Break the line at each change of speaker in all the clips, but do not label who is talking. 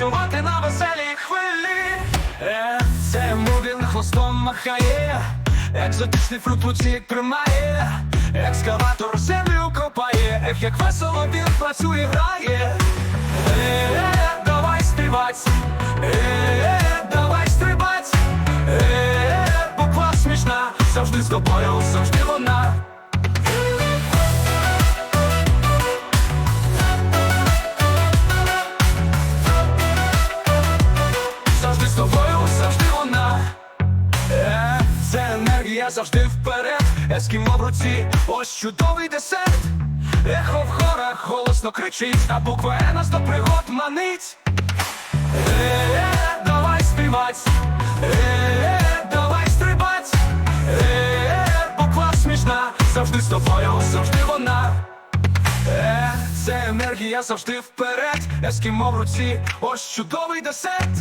танцювати на веселій хвилі. Е, це мувін хвостом махає, екзотичний фрукт в руці тримає, екскаватор землю копає, ех, як весело він працює, грає. Е, давай співать, е, давай стрибать, е, буква смішна, завжди з тобою, завжди вона. Енергія завжди вперед, ескімо в руці, ось чудовий десерт. Ехо в хорах голосно кричить, а буква Е нас до пригод манить. Е, давай співать, е, давай стрибать, е, буква смішна, завжди з тобою, завжди вона. Е, це енергія завжди вперед, ескімо в руці, ось чудовий десерт.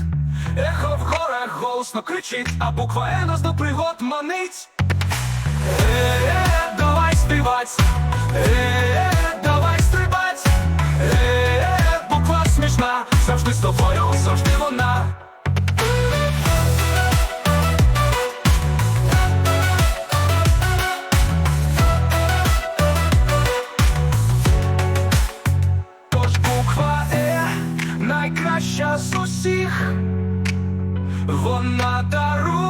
Ехо в горах голосно кричить, а буква Е нас до пригод манить. Е, давай е, давай стрибать, е, буква смішна, завжди з тобою, завжди вона. Тож буква Е найкраща з усіх. Вона дарує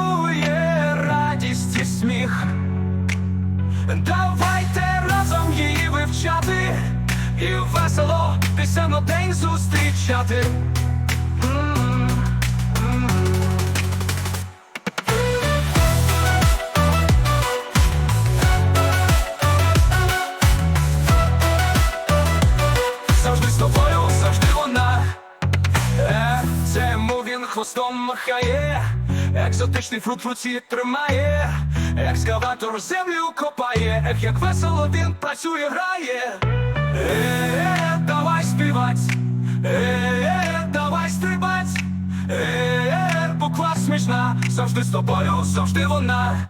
Давайте разом її вивчати. І весело пісенно день зустрічати. Е, хвостом махає, екзотичний фрукт в руці тримає, екскаватор землю копає, ех, як весело він працює, грає. Е, давай співать, е, давай стрибать, е, буква смішна, завжди з тобою, завжди вона.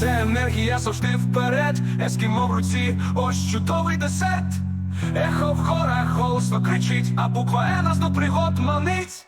Це енергія завжди вперед, ескімо в руці, ось чудовий десерт. Ехо в хорах голосно кричить, а буква Е нас до пригод манить.